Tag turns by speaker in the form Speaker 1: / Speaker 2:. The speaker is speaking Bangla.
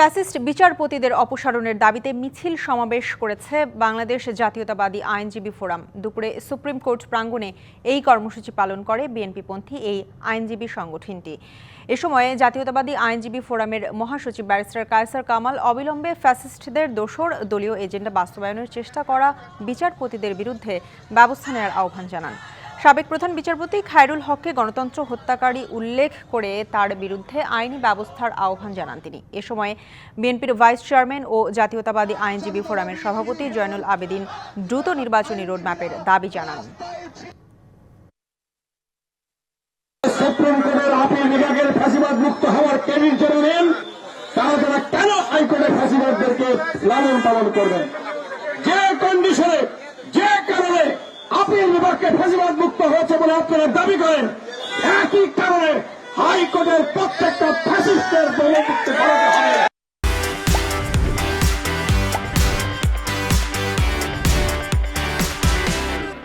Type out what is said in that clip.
Speaker 1: ফ্যাসিস্ট বিচারপতিদের অপসারণের দাবিতে মিছিল সমাবেশ করেছে বাংলাদেশ জাতীয়তাবাদী আইনজীবী ফোরাম। দুপুরে সুপ্রিম কোর্ট প্রাঙ্গণে এই কর্মসূচি পালন করে বিএনপিপন্থী এই আইনজীবী সংগঠনটি। এ সময় জাতীয়তাবাদী আইনজীবী ফোরামের মহাসচিব ব্যারিস্টার কায়সার কামাল অবিলম্বে ফ্যাসিস্টদের দোসর দলীয় এজেন্ডা বাস্তবায়নের চেষ্টা করা বিচারপতিদের বিরুদ্ধে ব্যবস্থা নেওয়ার আহ্বান জানান। সাবেক প্রধান বিচারপতি খায়রুল হককে গণতন্ত্র হত্যাকারী উল্লেখ করে তার বিরুদ্ধে আইনি ব্যবস্থার আহ্বান জানান তিনি। এ সময় বিএনপির ভাইস চেয়ারম্যান ও জাতীয়তাবাদী আইনজীবী ফোরামের সভাপতি জয়নুল আবেদিন দ্রুত নির্বাচনী রোডম্যাপের দাবি জানান।
Speaker 2: কেন হাইকোর্টের ফাঁসিবাদদেরকে লালন পালন করবেন? যে কন্ডিশনে বিভাগকে ফাঁসিবাদ মুক্ত হয়েছে বলে আপনারা দাবি করেন। একই কারণে হাইকোর্টের প্রত্যেকটা ফ্যাসিস্টের দলমুক্ত করাতে হবে